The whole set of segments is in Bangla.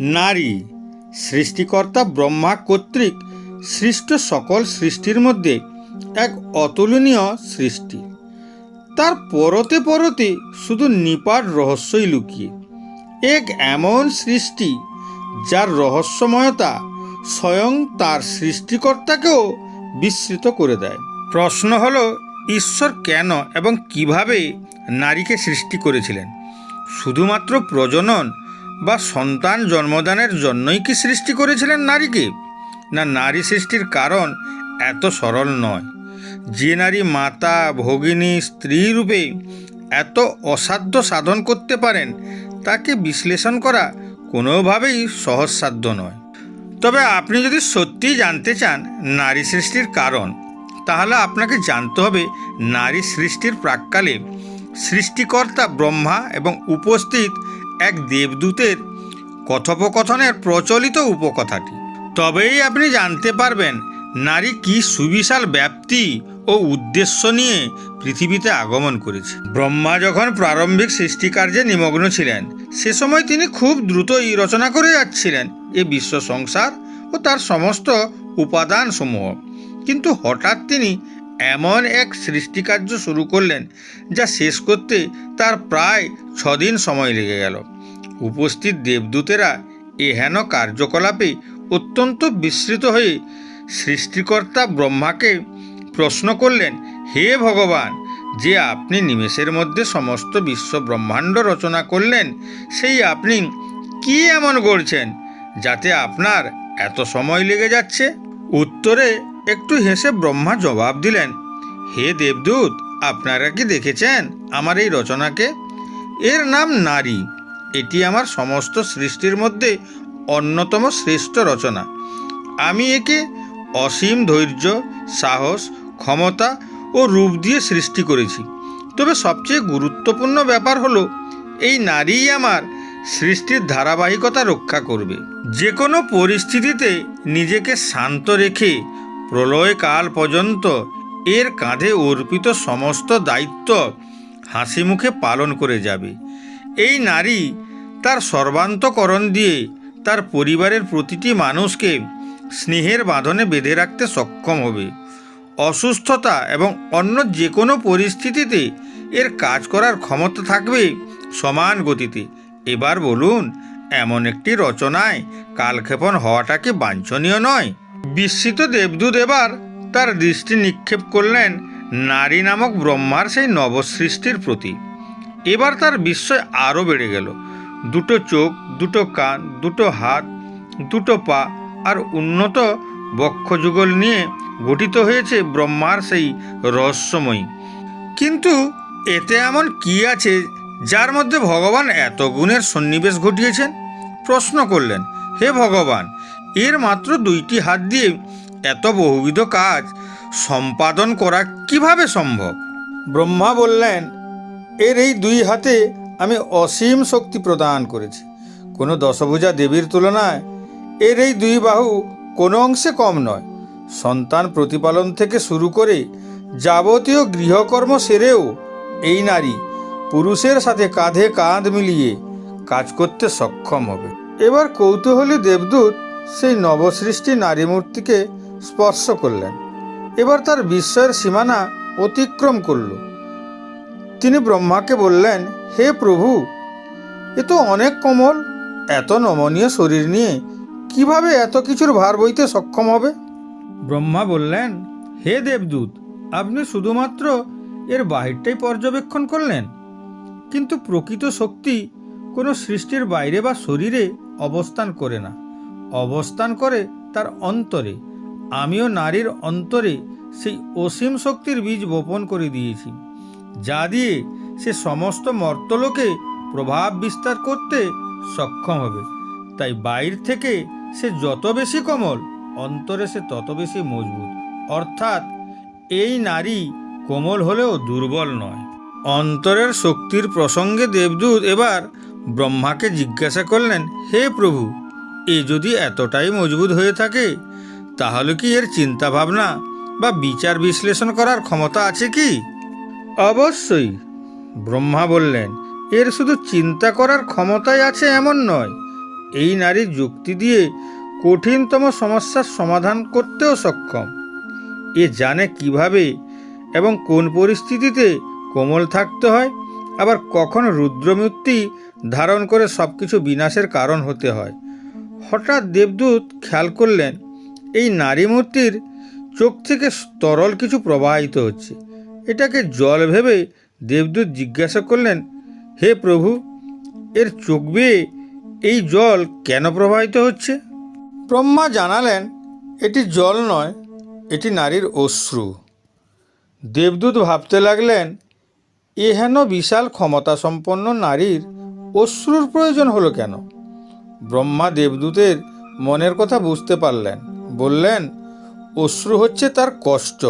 নারী, সৃষ্টিকর্তা ব্রহ্মা কর্তৃক সৃষ্ট সকল সৃষ্টির মধ্যে এক অতুলনীয় সৃষ্টি। তার পরতে পরতে শুধু নিপাট রহস্যই লুকিয়ে। এক এমন সৃষ্টি যার রহস্যময়তা স্বয়ং তার সৃষ্টিকর্তাকেও বিস্মৃত করে দেয়। প্রশ্ন হল, ঈশ্বর কেন এবং কীভাবে নারীকে সৃষ্টি করেছিলেন? শুধুমাত্র প্রজনন বা সন্তান জন্মদানের জন্যই কি সৃষ্টি করেছিলেন নারীকে? না নারী সৃষ্টির কারণ এত সরল নয়। যে নারী মাতা, ভগিনী, স্ত্রী রূপে এত অসাধ্য সাধন করতে পারেন, তাকে বিশ্লেষণ করা কোনোভাবেই সহজসাধ্য নয়। তবে আপনি যদি সত্যিই জানতে চান নারী সৃষ্টির কারণ, তাহলে আপনাকে জানতে হবে নারী সৃষ্টির প্রাককালে সৃষ্টিকর্তা ব্রহ্মা এবং উপস্থিত এক দেবদূতের কথোপকথনের প্রচলিত উপকথাটি। তবেই আপনি জানতে পারবেন নারী কি সুবিশাল ব্যাপ্তি ও উদ্দেশ্য নিয়ে পৃথিবীতে আগমন করেছে। ব্রহ্মা যখন প্রারম্ভিক সৃষ্টিকার্যে নিমগ্ন ছিলেন, সে সময় তিনি খুব দ্রুতই রচনা করে যাচ্ছিলেন, এ বিশ্ব সংসার ও তার সমস্ত উপাদান সমূহ কিন্তু হঠাৎ তিনি এমন এক সৃষ্টিকার্য শুরু করলেন, যা শেষ করতে তার প্রায় ছদিন সময় লেগে গেল। উপস্থিত দেবদূতেরা এহেন কার্যকলাপে অত্যন্ত বিস্মৃত হয়ে সৃষ্টিকর্তা ব্রহ্মাকে প্রশ্ন করলেন, হে ভগবান, যে আপনি নিমেষের মধ্যে সমস্ত বিশ্ব ব্রহ্মাণ্ড রচনা করলেন, সেই আপনি কি এমন করছেন যাতে আপনার এত সময় লেগে যাচ্ছে? উত্তরে একটু হেসে ব্রহ্মা জবাব দিলেন, হে দেবদূত, আপনারা কি দেখেছেন আমার এই রচনাকে? এর নাম নারী। এটি আমার সমস্ত সৃষ্টির মধ্যে অন্যতম শ্রেষ্ঠ রচনা। আমি একে অসীম ধৈর্য, সাহস, ক্ষমতা ও রূপ দিয়ে সৃষ্টি করেছি। তবে সবচেয়ে গুরুত্বপূর্ণ ব্যাপার হলো, এই নারীই আমার সৃষ্টির ধারাবাহিকতা রক্ষা করবে। যে কোনো পরিস্থিতিতে নিজেকে শান্ত রেখে প্রলয়কাল পর্যন্ত এর কাঁধে অর্পিত সমস্ত দায়িত্ব হাসি মুখে পালন করে যাবে। এই নারী তার সর্বান্তকরণ দিয়ে তার পরিবারের প্রতিটি মানুষকে স্নেহের বাঁধনে বেঁধে রাখতে সক্ষম হবে। অসুস্থতা এবং অন্য যে কোনো পরিস্থিতিতে এর কাজ করার ক্ষমতা থাকবে সমান গতিতে। এবার বলুন, এমন একটি রচনায় কালক্ষেপণ হওয়াটা কি বাঞ্ছনীয় নয়? বিস্মিত দেবদূত এবার তার দৃষ্টি নিক্ষেপ করলেন নারী নামক ব্রহ্মার সেই নবসৃষ্টির প্রতি। এবার তার বিস্ময় আরও বেড়ে গেল। দুটো চোখ, দুটো কান, দুটো হাত, দুটো পা আর উন্নত বক্ষযুগল নিয়ে গঠিত হয়েছে ব্রহ্মার সেই রহস্যময়ী। কিন্তু এতে এমন কি আছে যার মধ্যে ভগবান এত গুণের সন্নিবেশ ঘটিয়েছেন? প্রশ্ন করলেন, হে ভগবান, এর মাত্র দুইটি হাত দিয়ে এত বহুবিধ কাজ সম্পাদন করা কীভাবে সম্ভব? ব্রহ্মা বললেন এর এই দুই হাতে আমি অসীম শক্তি প্রদান করেছি। কোনো দশভুজা দেবীর তুলনায় এর এই দুই বাহু কোনো অংশে কম নয়। সন্তান প্রতিপালন থেকে শুরু করে যাবতীয় গৃহকর্ম সেরেও এই নারী পুরুষের সাথে কাঁধে কাঁধ মিলিয়ে কাজ করতে সক্ষম হবে। এবার কৌতূহলী দেবদূত সেই নবসৃষ্টি নারী মূর্তিকে স্পর্শ করলেন। এবার তার বিস্ময়ের সীমানা অতিক্রম করল। তিনি ব্রহ্মাকে বললেন, হে প্রভু, এ তো অনেক কোমল। এত নমনীয় শরীর নিয়ে কীভাবে এত কিছুর ভার বইতে সক্ষম হবে? ব্রহ্মা বললেন, হে দেবদূত, আপনি শুধুমাত্র এর বাহিরটাই পর্যবেক্ষণ করলেন। কিন্তু প্রকৃত শক্তি কোনো সৃষ্টির বাইরে বা শরীরে অবস্থান করে না। অবস্থান করে তার অন্তরে। আমিও নারীর অন্তরে সেই অসীম শক্তির বীজ বপন করে দিয়েছি। যা দিয়ে সে সমস্ত মর্তলোকে প্রভাব বিস্তার করতে সক্ষম হবে। তাই বাইর থেকে সে যত বেশি কোমল, অন্তরে সে তত বেশি মজবুত। অর্থাৎ এই নারী কোমল হলেও দুর্বল নয়। অন্তরের শক্তির প্রসঙ্গে দেবদূত এবার ব্রহ্মাকে জিজ্ঞাসা করলেন, হে প্রভু, এ যদি এতটাই মজবুত হয়ে থাকে, তাহলে কি এর চিন্তাভাবনা বা বিচার বিশ্লেষণ করার ক্ষমতা আছে কি? অবশ্যই। ব্রহ্মা বললেন, এর শুধু চিন্তা করার ক্ষমতাই আছে এমন নয়। এই নারী যুক্তি দিয়ে কঠিনতম সমস্যার সমাধান করতেও সক্ষম। এ জানে কীভাবে এবং কোন পরিস্থিতিতে কোমল থাকতে হয়, আবার কখন রুদ্রমূর্তি ধারণ করে সব কিছু বিনাশের কারণ হতে হয়। হঠাৎ দেবদূত খেয়াল করলেন, এই নারী মূর্তির চোখ থেকে তরল কিছু প্রবাহিত হচ্ছে। এটাকে জল ভেবে দেবদূত জিজ্ঞাসা করলেন, হে প্রভু, এর চোখ বেয়ে এই জল কেন প্রবাহিত হচ্ছে? ব্রহ্মা জানালেন, এটি জল নয়, এটি নারীর অশ্রু। দেবদূত ভাবতে লাগলেন, এ হেন বিশাল ক্ষমতাসম্পন্ন নারীর অশ্রুর প্রয়োজন হলো কেন? ব্রহ্মা দেবদূতের মনের কথা বুঝতে পারলেন, বললেন, অশ্রু হচ্ছে তার কষ্ট,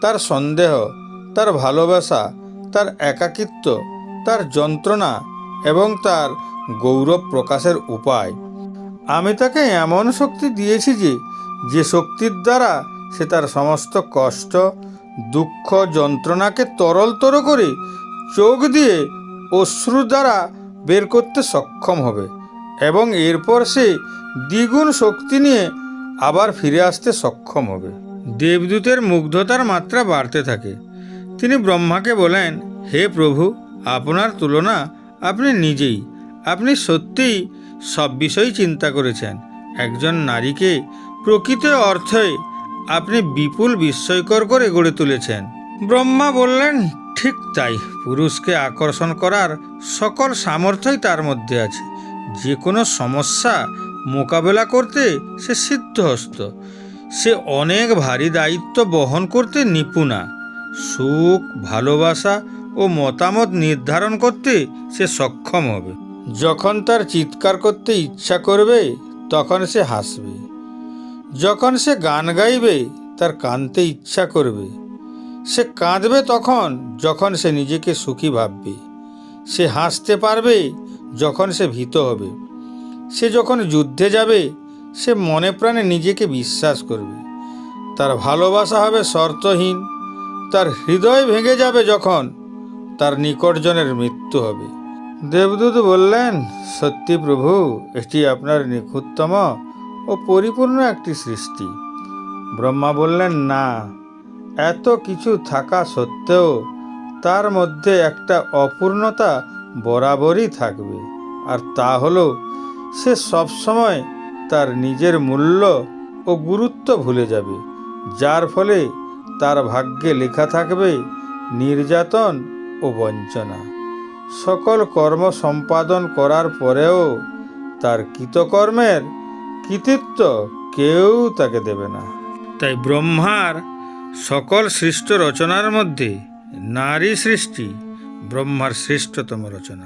তার সন্দেহ তার ভালোবাসা, তার একাকিত্ব, তার যন্ত্রণা এবং তার গৌরব প্রকাশের উপায়। আমি তাকে এমন শক্তি দিয়েছি যে যে শক্তির দ্বারা সে তার সমস্ত কষ্ট, দুঃখ, যন্ত্রণাকে তরলতর করে চোখ দিয়ে অশ্রু দ্বারা বের করতে সক্ষম হবে এবং এরপর সে দ্বিগুণ শক্তি নিয়ে আবার ফিরে আসতে সক্ষম হবে। দেবদূতের মুগ্ধতার মাত্রা বাড়তে থাকে। তিনি ব্রহ্মাকে বলেন, হে প্রভু, আপনার তুলনা আপনি নিজেই। আপনি সত্যিই সব বিষয়ই চিন্তা করেছেন। একজন নারীকে প্রকৃত অর্থে আপনি বিপুল বিস্ময়কর করে গড়ে তুলেছেন। ব্রহ্মা বললেন, ঠিক তাই। পুরুষকে আকর্ষণ করার সকল সামর্থ্যই তার মধ্যে আছে। যে কোনো সমস্যা মোকাবেলা করতে সে সিদ্ধহস্ত। সে অনেক ভারী দায়িত্ব বহন করতে নিপুণা। সুখ, ভালোবাসা ও মতামত নির্ধারণ করতে সে সক্ষম হবে। যখন তার চিৎকার করতে ইচ্ছা করবে, তখন সে হাসবে। যখন সে গান গাইবে, তার কাঁদতে ইচ্ছা করবে। সে কাঁদবে তখন, যখন সে নিজেকে সুখী ভাববে। সে হাসতে পারবে, যখন সে ভীত হবে। সে যখন যুদ্ধে যাবে, সে মনে প্রাণে নিজেকে বিশ্বাস করবে। তার ভালোবাসা হবে শর্তহীন। তার হৃদয় ভেঙে যাবে যখন তার নিকটজনের মৃত্যু হবে। দেবদূত বললেন, সত্যি প্রভু, এটি আপনার নিখুঁততম ও পরিপূর্ণ একটি সৃষ্টি। ব্রহ্মা বললেন, না, এত কিছু থাকা সত্ত্বেও তার মধ্যে একটা অপূর্ণতা বরাবরই থাকবে। আর তা হলো, সে সবসময় তার নিজের মূল্য ও গুরুত্ব ভুলে যাবে, যার ফলে তার ভাগ্যে লেখা থাকবে নির্যাতন ও বঞ্চনা। সকল কর্ম সম্পাদন করার পরেও তার কৃতকর্মের কৃতিত্ব কেউ তাকে দেবে না। তাই ব্রহ্মার সকল সৃষ্ট রচনার মধ্যে নারী সৃষ্টি ব্রহ্মার শ্রেষ্ঠতম রচনা।